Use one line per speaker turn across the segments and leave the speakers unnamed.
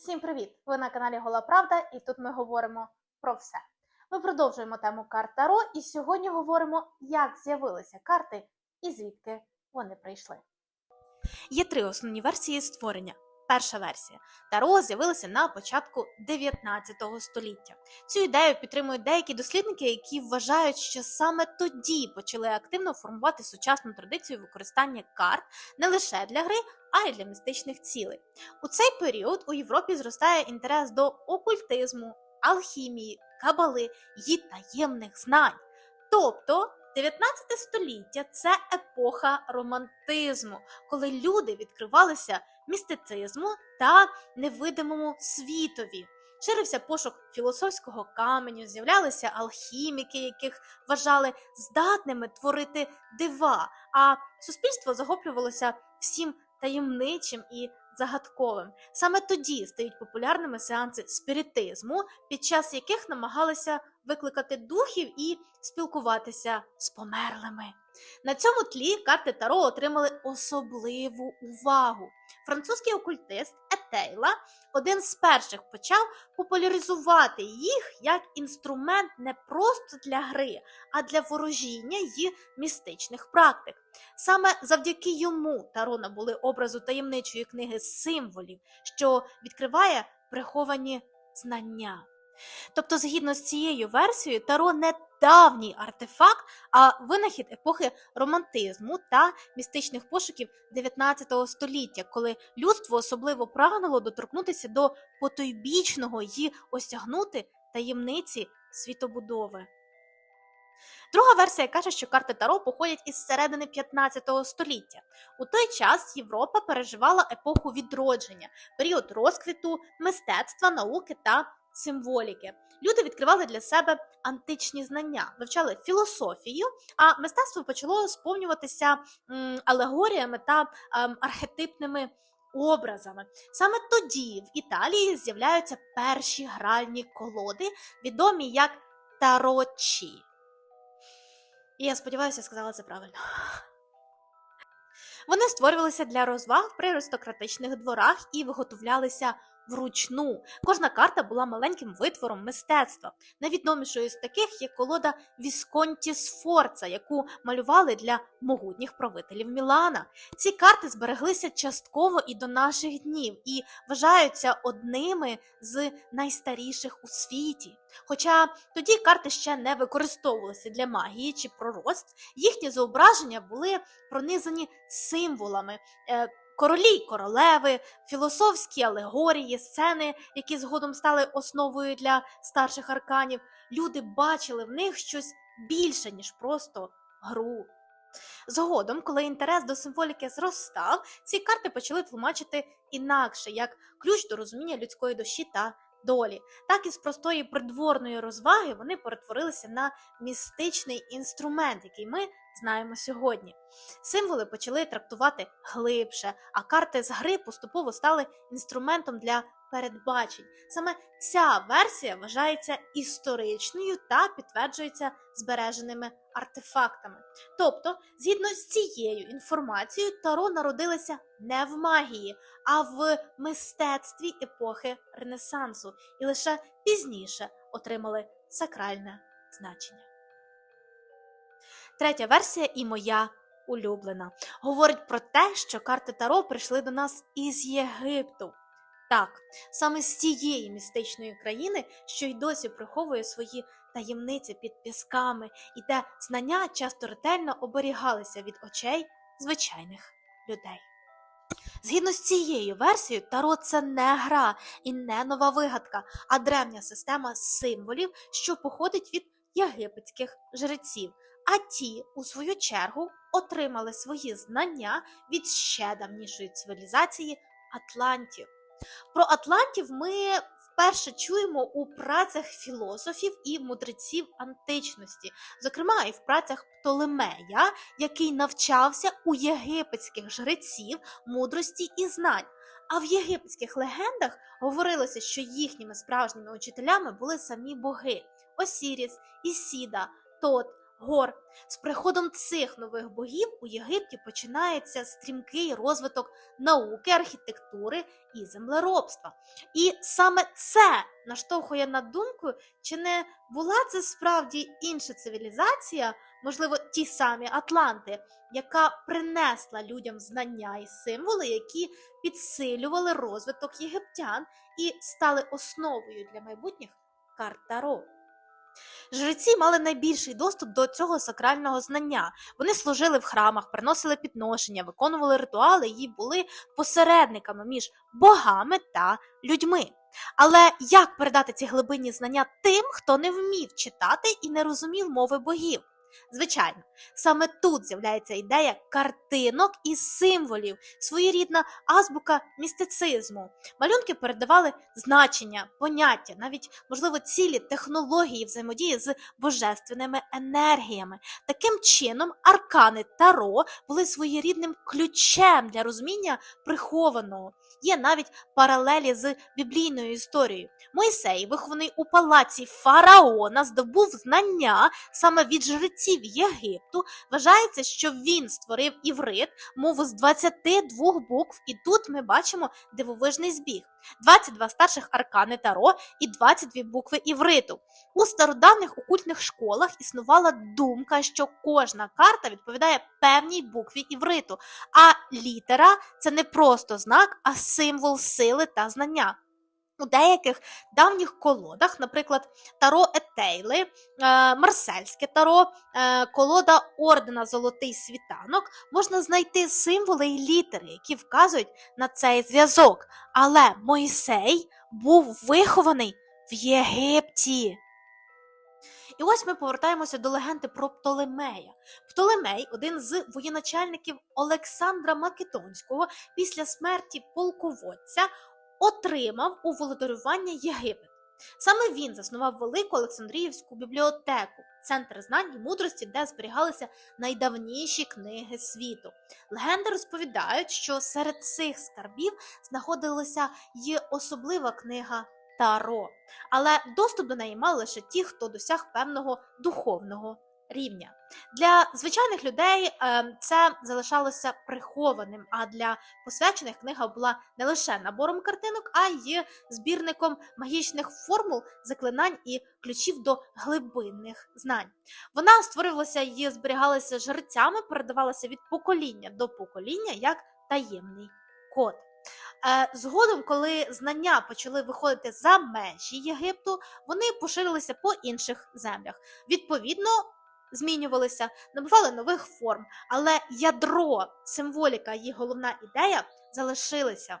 Всім привіт! Ви на каналі Гола Правда, і тут ми говоримо про все. Ми продовжуємо тему карт Таро, і сьогодні говоримо, як з'явилися карти і звідки вони прийшли. Є три основні версії створення. Перша версія Таро з'явилася на початку 19 століття. Цю ідею підтримують деякі дослідники, які вважають, що саме тоді почали активно формувати сучасну традицію використання карт не лише для гри, а й для містичних цілей. У цей період у Європі зростає інтерес до окультизму, алхімії, кабали й таємних знань. Тобто 19 століття це епоха романтизму, коли люди відкривалися містицизму та невидимому світові. Ширився пошук філософського каменю, з'являлися алхіміки, яких вважали здатними творити дива, а суспільство захоплювалося всім таємничим і загадковим. Саме тоді стають популярними сеанси спіритизму, під час яких намагалися викликати духів і спілкуватися з померлими. На цьому тлі карти Таро отримали особливу увагу. Французький окультист Етейла один з перших почав популяризувати їх як інструмент не просто для гри, а для ворожіння й містичних практик. Саме завдяки йому Таро набули образу таємничої книги символів, що відкриває приховані знання. Тобто, згідно з цією версією, Таро не давній артефакт, а винахід епохи романтизму та містичних пошуків 19 століття, коли людство особливо прагнуло доторкнутися до потойбічного і осягнути таємниці світобудови. Друга версія каже, що карти Таро походять із середини 15 століття. У той час Європа переживала епоху відродження, період розквіту мистецтва, науки та символіки. Люди відкривали для себе античні знання, вивчали філософію, а мистецтво почало сповнюватися алегоріями та ем, архетипними образами. Саме тоді в Італії з'являються перші гральні колоди, відомі як тарочі. І я сподіваюся, сказала це правильно. Вони створювалися для розваг при аристократичних дворах і виготовлялися вручну. Кожна карта була маленьким витвором мистецтва. Найвідомішою з таких є колода Вісконті Сфорца, яку малювали для могутніх правителів Мілана. Ці карти збереглися частково і до наших днів і вважаються одними з найстаріших у світі. Хоча тоді карти ще не використовувалися для магії чи пророцтв, їхні зображення були пронизані символами. Королі й королеви, філософські алегорії, сцени, які згодом стали основою для старших арканів, люди бачили в них щось більше, ніж просто гру. Згодом, коли інтерес до символіки зростав, ці карти почали тлумачити інакше, як ключ до розуміння людської душі та долі. Так із простої придворної розваги вони перетворилися на містичний інструмент, який ми знаємо сьогодні. Символи почали трактувати глибше, а карти з гри поступово стали інструментом для передбачень. Саме ця версія вважається історичною та підтверджується збереженими артефактами. Тобто, згідно з цією інформацією, Таро народилися не в магії, а в мистецтві епохи Ренесансу і лише пізніше отримали сакральне значення. Третя версія і моя улюблена. Говорить про те, що карти Таро прийшли до нас із Єгипту. Так, саме з тієї містичної країни, що й досі приховує свої таємниці під пісками, і де знання часто ретельно оберігалися від очей звичайних людей. Згідно з цією версією, Таро це не гра і не нова вигадка, а древня система символів, що походить від єгипетських жреців. А ті, у свою чергу, отримали свої знання від ще давнішої цивілізації Атлантів. Про Атлантів ми вперше чуємо у працях філософів і мудреців античності, зокрема і в працях Птолемея, який навчався у єгипетських жреців мудрості і знань. А в єгипетських легендах говорилося, що їхніми справжніми учителями були самі боги Осіріс, Ісіда, Тот, гор. З приходом цих нових богів у Єгипті починається стрімкий розвиток науки, архітектури і землеробства. І саме це наштовхує на думку, чи не була це справді інша цивілізація, можливо, ті самі Атланти, яка принесла людям знання і символи, які підсилювали розвиток єгиптян і стали основою для майбутніх карт Таро. Жреці мали найбільший доступ до цього сакрального знання. Вони служили в храмах, приносили підношення, виконували ритуали і були посередниками між богами та людьми. Але як передати ці глибинні знання тим, хто не вмів читати і не розумів мови богів? Звичайно, саме тут з'являється ідея картинок і символів, своєрідна азбука містицизму. Малюнки передавали значення, поняття, навіть, можливо, цілі технології взаємодії з божественними енергіями. Таким чином, аркани Таро були своєрідним ключем для розуміння прихованого. Є навіть паралелі з біблійною історією. Мойсей, вихований у палаці фараона, здобув знання саме від жреців Єгипту. Вважається, що він створив іврит, мову з 22 букв, і тут ми бачимо дивовижний збіг. 22 старших аркани Таро і 22 букви івриту. У стародавніх окультних школах існувала думка, що кожна карта відповідає певній букві івриту, а літера це не просто знак, а символ сили та знання. У деяких давніх колодах, наприклад, Таро Етейли, е, Марсельське Таро, е, колода ордена Золотий світанок, можна знайти символи і літери, які вказують на цей зв'язок. Але Мойсей був вихований в Єгипті. І ось ми повертаємося до легенди про Птолемея. Птолемей, один з воєначальників Олександра Македонського, після смерті полководця, отримав у володарювання Єгипет. Саме він заснував велику Олександріївську бібліотеку, центр знань і мудрості, де зберігалися найдавніші книги світу. Легенди розповідають, що серед цих скарбів знаходилася й особлива книга Таро, але доступ до неї мали лише ті, хто досяг певного духовного рівня. Для звичайних людей е, це залишалося прихованим, а для посвячених книга була не лише набором картинок, а й збірником магічних формул, заклинань і ключів до глибинних знань. Вона створювалася і зберігалася жрецями, передавалася від покоління до покоління як таємний код. Е, Згодом, коли знання почали виходити за межі Єгипту, вони поширилися по інших землях. Відповідно, змінювалися, набували нових форм, але ядро, символіка і головна ідея залишилися.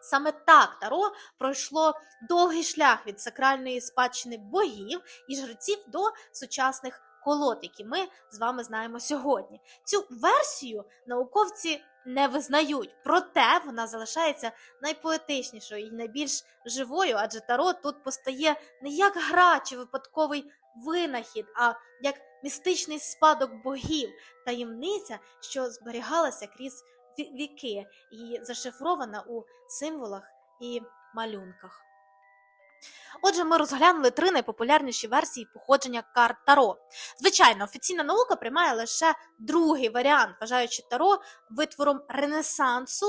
Саме так Таро пройшло довгий шлях від сакральної спадщини богів і жреців до сучасних колод, які ми з вами знаємо сьогодні. Цю версію науковці не визнають, проте вона залишається найпоетичнішою і найбільш живою, адже Таро тут постає не як гра чи випадковий винахід, а як містичний спадок богів, таємниця, що зберігалася крізь віки і зашифрована у символах і малюнках. Отже, ми розглянули три найпопулярніші версії походження карт Таро. Звичайно, офіційна наука приймає лише другий варіант, вважаючи Таро витвором Ренесансу,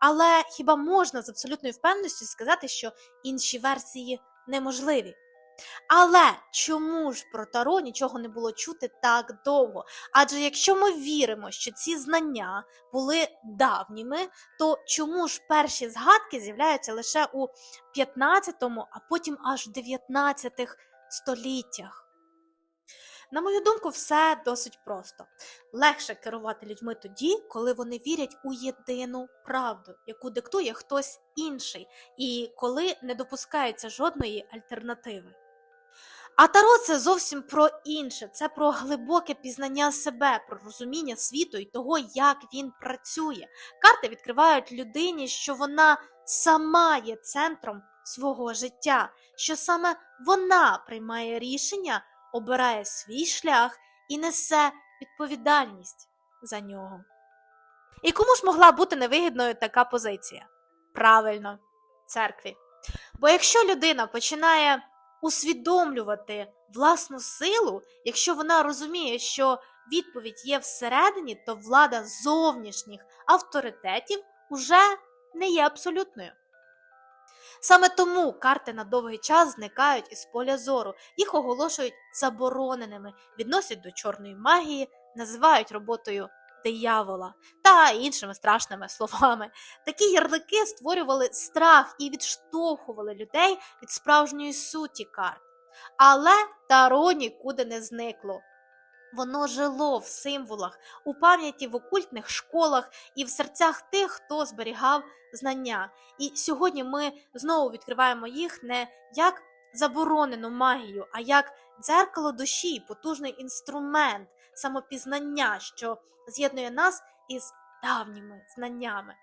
але хіба можна з абсолютною впевненістю сказати, що інші версії неможливі? Але чому ж про Таро нічого не було чути так довго? Адже якщо ми віримо, що ці знання були давніми, то чому ж перші згадки з'являються лише у 15-му, а потім аж в 19 століттях? На мою думку, все досить просто. Легше керувати людьми тоді, коли вони вірять у єдину правду, яку диктує хтось інший, і коли не допускається жодної альтернативи. А таро це зовсім про інше, це про глибоке пізнання себе, про розуміння світу і того, як він працює. Карти відкривають людині, що вона сама є центром свого життя, що саме вона приймає рішення, обирає свій шлях і несе відповідальність за нього. І кому ж могла бути невигідною така позиція? Правильно, церкві. Бо якщо людина починає усвідомлювати власну силу, якщо вона розуміє, що відповідь є всередині, то влада зовнішніх авторитетів уже не є абсолютною. Саме тому карти на довгий час зникають із поля зору, їх оголошують забороненими, відносять до чорної магії, називають роботою диявола та іншими страшними словами. Такі ярлики створювали страх і відштовхували людей від справжньої суті карт. Але Таро нікуди не зникло. Воно жило в символах, у пам'яті в окультних школах і в серцях тих, хто зберігав знання. І сьогодні ми знову відкриваємо їх не як заборонену магію, а як дзеркало душі, потужний інструмент самопізнання, що з'єднує нас із давніми знаннями.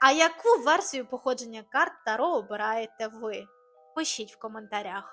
А яку версію походження карт Таро обираєте ви? Пишіть в коментарях.